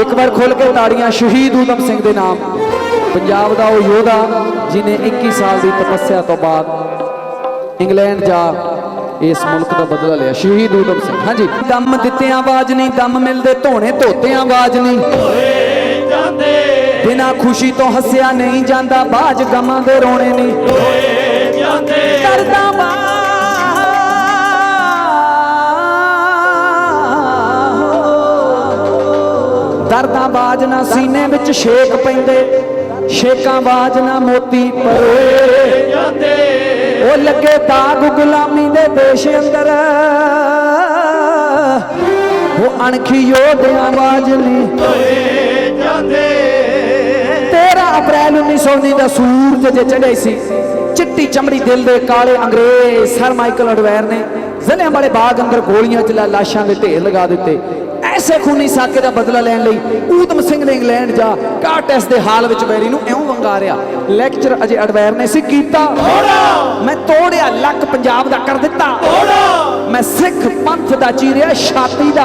ਇੱਕ ਵਾਰ ਖੁੱਲ ਕੇ ਤਾੜੀਆਂ ਸ਼ਹੀਦ ਊਧਮ ਸਿੰਘ ਦੇ ਨਾਮ। ਪੰਜਾਬ ਦਾ ਉਹ ਯੋਧਾ ਜਿਨੇ 21 ਸਾਲ ਦੀ ਤਪੱਸਿਆ ਤੋਂ ਬਾਅਦ ਇੰਗਲੈਂਡ ਜਾ ਇਸ ਮੁਲਕ ਦਾ ਬਦਲਾ ਲਿਆ। ਸ਼ਹੀਦ ਊਧਮ ਸਿੰਘ। ਹਾਂਜੀ। ਦਮ ਦਿੱਤਿਆਂ ਆਵਾਜ਼ ਨਹੀਂ, ਦਮ ਮਿਲਦੇ ਧੋਣੇ, ਧੋਤਿਆਂ ਆਵਾਜ਼ ਨਹੀਂ। ਜਾਂਦੇ ਬਿਨਾ ਖੁਸ਼ੀ ਤੋਂ ਹੱਸਿਆ ਨਹੀਂ ਜਾਂਦਾ, ਬਾਜ ਗਮਾਂ ਦੇ ਰੋਣੇ ਨਹੀਂ। ਹੋਏ ਜਾਂਦੇ ਕਰਦਾ ਬਾਜ ਦਰਦਾਂ ਬਾਜ ਨਾ ਸੀਨੇ ਵਿੱਚ ਛੇਕ ਪੈਂਦੇ, ਛੇਕਾਂ ਬਾਜ ਨਾ ਮੋਤੀ ਪਰੋਏ ਜਾਂਦੇ ਉਹ ਲੱਗੇ ਦਾਗ ਗੁਲਾਮੀ ਦੇ ਦੇਸ਼ ਅੰਦਰ। ਉਹ ਅਣਖੀ ਯੋਧਿਆਂ ਬਾਜ ਨਹੀਂ ਹੋਏ ਜਾਂਦੇ 13 ਅਪ੍ਰੈਲ 1919 ਦਾ ਸੂਰਜ ਜੇ ਚੜ੍ਹੇ ਸੀ, ਚਿੱਟੀ ਚਮੜੀ ਦਿਲ ਦੇ ਕਾਲੇ ਅੰਗਰੇਜ਼ ਸਰ ਮਾਈਕਲ ਅਡਵੈਰ ਨੇ, ਜ਼ਿਲ੍ਹਿਆਂ ਵਾਲੇ ਬਾਗ ਅੰਦਰ ਗੋਲੀਆਂ ਚਲਾ ਲਾਸ਼ਾਂ ਦੇ ਢੇਰ ਲਗਾ ਦਿੱਤੇ। ਐਸੇ ਖੂਨੀ ਸਾਕੇ ਦਾ ਬਦਲਾ ਲੈਣ ਲਈ ਊਧਮ ਸਿੰਘ ਨੇ ਇੰਗਲੈਂਡ ਜਾ ਕਾਟੈਸ ਦੇ ਹਾਲ ਵਿੱਚ ਬੈਰੀ ਨੂੰ ਇਉਂ ਵੰਗਾਰਿਆ। ਲੈਕਚਰ ਅਜੇ ਅਡਵੈਰ ਨੇ ਸੀ ਕੀਤਾ। ਮੈਂ ਤੋੜਿਆ ਲੱਕ ਪੰਜਾਬ ਦਾ ਕਰ ਦਿੱਤਾ। ਮੈਂ ਸਿੱਖ ਪੰਥ ਦਾ ਚੀਰਿਆ ਛਾਤੀ ਦਾ।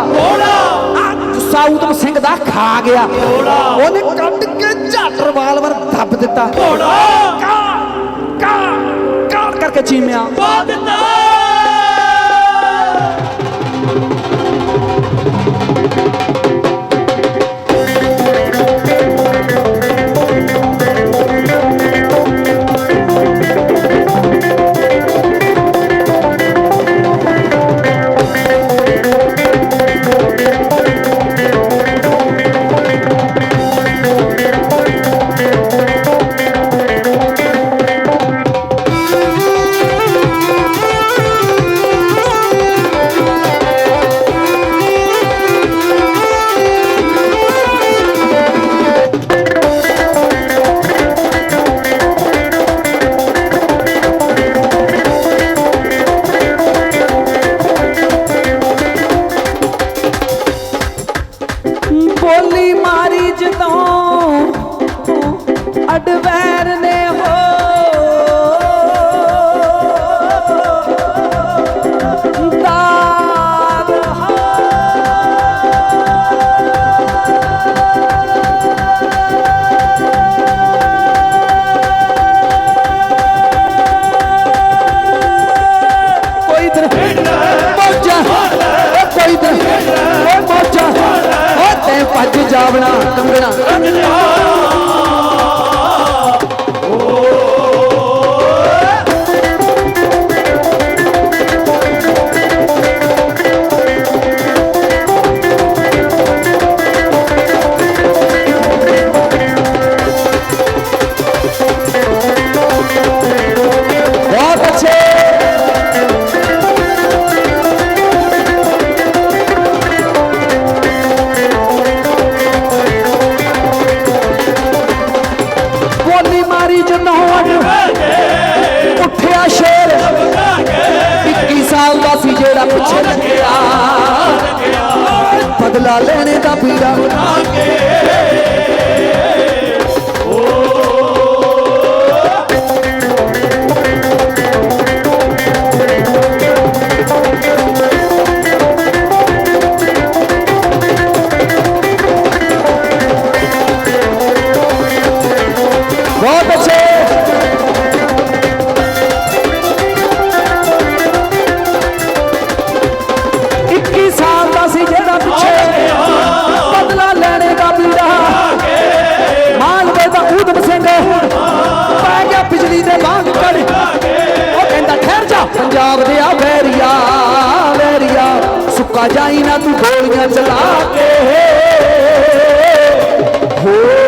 ਗੁੱਸਾ ਊਧਮ ਸਿੰਘ ਦਾ ਖਾ ਗਿਆ। ਉਹਨੇ ਕੱਢ ਕੇ ਝੱਟ ਰਿਵਾਲਵਰ ਦੱਬ ਦਿੱਤਾ। ਕਾ ਕਾ ਕਾ ਕਰਕੇ ਚੀਮਿਆ। ભાવના કંગણા ਬਦਲਾ ਲੈਣੇ ਦਾ ਪੀੜਾ ਬਹੁਤ ਸੁੱਕਾ ਜਾਈ ਨਾ ਤੂੰ ਗੋਲੀਆਂ ਚਲਾ ਕੇ ਹੋ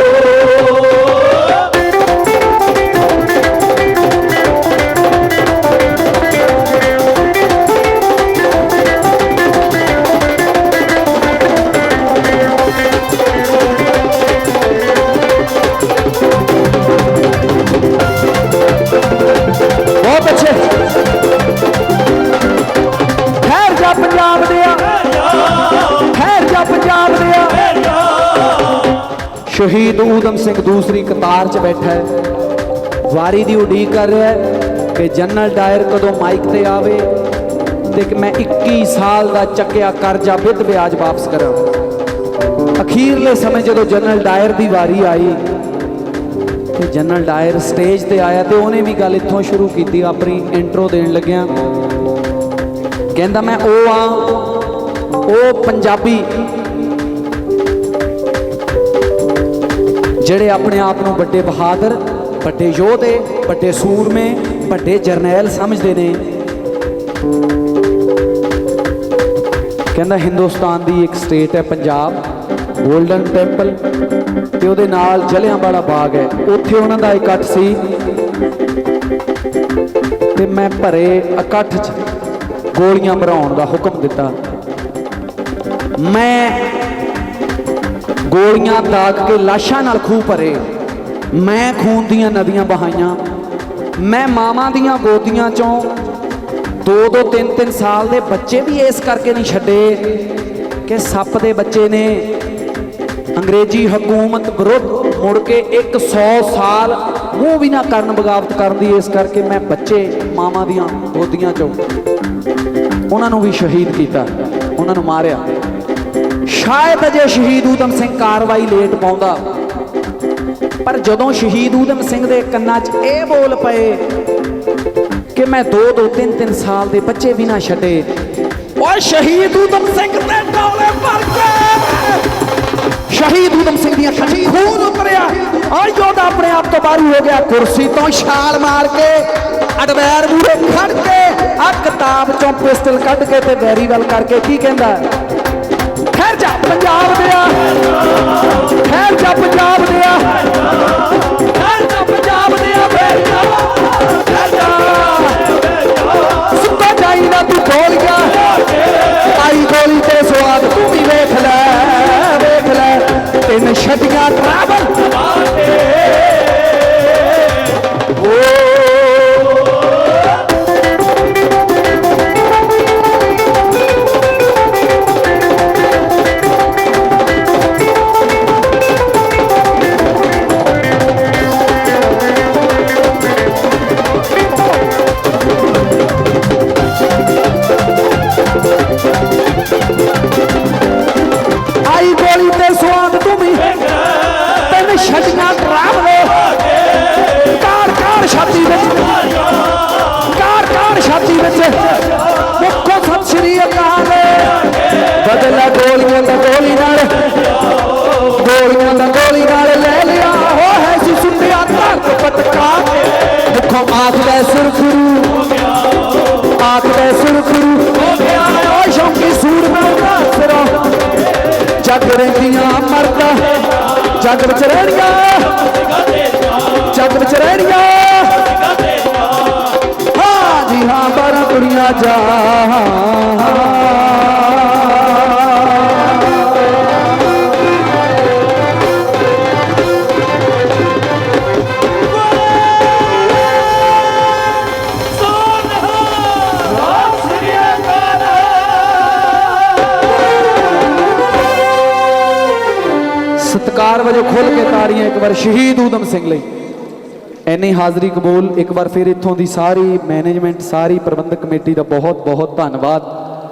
ਬਹੁਤ ਸ਼ਹੀਦ ਊਧਮ ਸਿੰਘ ਦੂਸਰੀ ਕਤਾਰ 'ਚ ਬੈਠਾ ਹੈ। ਵਾਰੀ ਦੀ ਉਡੀਕ ਕਰ ਰਿਹਾ ਹੈ ਕਿ ਜਨਰਲ ਡਾਇਰ ਕਦੋਂ ਮਾਈਕ ਤੇ ਆਵੇ ਤੇ ਕਿ ਮੈਂ 21 ਸਾਲ ਦਾ ਚੱਕਿਆ ਕਰਜ਼ਾ ਵਿਦ ਵਿਆਜ ਵਾਪਸ ਕਰਾਂ। ਅਖੀਰਲੇ ਸਮੇਂ ਜਦੋਂ ਜਨਰਲ ਡਾਇਰ ਦੀ ਵਾਰੀ ਆਈ ਤੇ ਜਨਰਲ ਡਾਇਰ ਸਟੇਜ ਤੇ ਆਇਆ ਤੇ ਉਹਨੇ ਵੀ ਗੱਲ ਇੱਥੋਂ ਸ਼ੁਰੂ ਕੀਤੀ, ਆਪਣੀ ਇੰਟਰੋ ਦੇਣ ਲੱਗਿਆ। ਕਹਿੰਦਾ ਮੈਂ ਉਹ ਆ ਉਹ ਪੰਜਾਬੀ ਜਿਹੜੇ ਆਪਣੇ ਆਪ ਨੂੰ ਵੱਡੇ ਬਹਾਦਰ, ਵੱਡੇ ਯੋਧੇ, ਵੱਡੇ ਸੂਰਮੇ, ਵੱਡੇ ਜਰਨੈਲ ਸਮਝਦੇ ਨੇ। ਕਹਿੰਦਾ ਹਿੰਦੁਸਤਾਨ ਦੀ ਇੱਕ ਸਟੇਟ ਹੈ ਪੰਜਾਬ ਗੋਲਡਨ ਟੈਂਪਲ ਤੇ ਉਹਦੇ ਨਾਲ ਜਲਿਆਂਵਾਲਾ ਬਾਗ ਹੈ। ਉੱਥੇ ਉਹਨਾਂ ਦਾ ਇਕੱਠ ਸੀ। ਤੇ ਮੈਂ ਭਰੇ ਇਕੱਠ 'ਚ ਗੋਲੀਆਂ ਮਰਾਉਣ ਦਾ ਹੁਕਮ ਦਿੱਤਾ। ਮੈਂ ਗੋਲੀਆਂ ਦਾਗ ਕੇ ਲਾਸ਼ਾਂ ਨਾਲ ਖੂਹ ਭਰੇ। ਮੈਂ ਖੂਨ ਦੀਆਂ ਨਦੀਆਂ ਬਹਾਈਆਂ। ਮੈਂ ਮਾਵਾਂ ਦੀਆਂ ਗੋਦੀਆਂ ਚੋਂ। ਦੋ ਦੋ ਤਿੰਨ ਤਿੰਨ ਸਾਲ ਦੇ ਬੱਚੇ ਵੀ ਇਸ ਕਰਕੇ ਨਹੀਂ ਛੱਡੇ ਕਿ ਸੱਪ ਦੇ ਬੱਚੇ ਨੇ ਅੰਗਰੇਜ਼ੀ ਹਕੂਮਤ ਵਿਰੁੱਧ ਮੁੜ ਕੇ 100 ਸਾਲ ਮੂੰਹ ਵੀ ਨਾ ਕਰਨ ਬਗਾਵਤ ਕਰਨ ਦੀ ਇਸ ਕਰਕੇ ਮੈਂ ਬੱਚੇ, ਮਾਵਾਂ ਦੀਆਂ ਗੋਦੀਆਂ ਚੋਂ ਉਹਨਾਂ ਨੂੰ ਵੀ ਸ਼ਹੀਦ ਕੀਤਾ, ਉਹਨਾਂ ਨੂੰ ਮਾਰਿਆ। ਸ਼ਾਇਦ ਅਜੇ ਸ਼ਹੀਦ ਊਧਮ ਸਿੰਘ ਕਾਰਵਾਈ ਲੇਟ ਪਾਉਂਦਾ। ਪਰ ਜਦੋਂ ਸ਼ਹੀਦ ਊਧਮ ਸਿੰਘ ਦੇ ਕੰਨਾਂ 'ਚ ਇਹ ਬੋਲ ਪਏ ਕਿ ਮੈਂ ਦੋ ਦੋ ਤਿੰਨ ਤਿੰਨ ਸਾਲ ਦੇ ਬੱਚੇ ਵੀ ਨਾ ਛੱਡੇ, ਓਏ ਸ਼ਹੀਦ ਊਧਮ ਸਿੰਘ ਦੇ ਡੋਲੇ ਭਰ ਕੇ! ਸ਼ਹੀਦ ਊਧਮ ਸਿੰਘ ਦੀਆਂ ਅੱਖਾਂ ਖੂਨ ਉਤਰਿਆ ਆ। ਯੋਧਾ ਆਪਣੇ ਆਪ ਤੋਂ ਬਾਹਰ ਹੋ ਗਿਆ, ਕੁਰਸੀ ਤੋਂ ਛਾਲ ਮਾਰ ਕੇ, ਅਡਵੈਰ ਮੂਰੇ ਖੜ ਕੇ ਆ ਕਿਤਾਬ ਚੋਂ ਪਿਸਟਲ ਕੱਢ ਕੇ ਤੇ ਵੈਰੀ ਵੱਲ ਕਰਕੇ ਕੀ ਕਹਿੰਦਾ? ਪੰਜਾਬ ਦਿਆ ਠਹਿਰ ਜਾ ਪੰਜਾਬ ਦਿਆ ਮੁੱਖੋਂ ਆਖਦਾ ਸੁਰਖਰੂ ਆਖਦਾ ਸੁਰਖਰੂ ਹੋ ਗਿਆ ਸੂਰ ਮੈਂ ਉਹਦਾ ਸਿਰੋਂ ਜੱਗ ਰਹਿੰਦੀਆਂ ਮਰਦਾ, ਜਗ ਵਿੱਚ ਰਹਿਣੀਆਂ। ਜਗ ਵਿੱਚ ਰਹਿਣੀਆਂ। ਹਾਂ ਜੀ, ਹਾਂ, ਬਾਰਾਂ ਕੁੜੀਆਂ ਜਾ ਸਤਕਾਰ ਵਜੋਂ ਖੁੱਲ ਕੇ ਤਾੜੀਆਂ ਇੱਕ ਵਾਰ ਸ਼ਹੀਦ ਊਧਮ ਸਿੰਘ ਲਈ। ਐਨੀ ਹਾਜ਼ਰੀ ਕਬੂਲ, ਇੱਕ ਵਾਰ ਫਿਰ ਇੱਥੋਂ ਦੀ ਸਾਰੀ ਮੈਨੇਜਮੈਂਟ ਸਾਰੀ ਪ੍ਰਬੰਧਕ ਕਮੇਟੀ ਦਾ ਬਹੁਤ ਬਹੁਤ ਧੰਨਵਾਦ।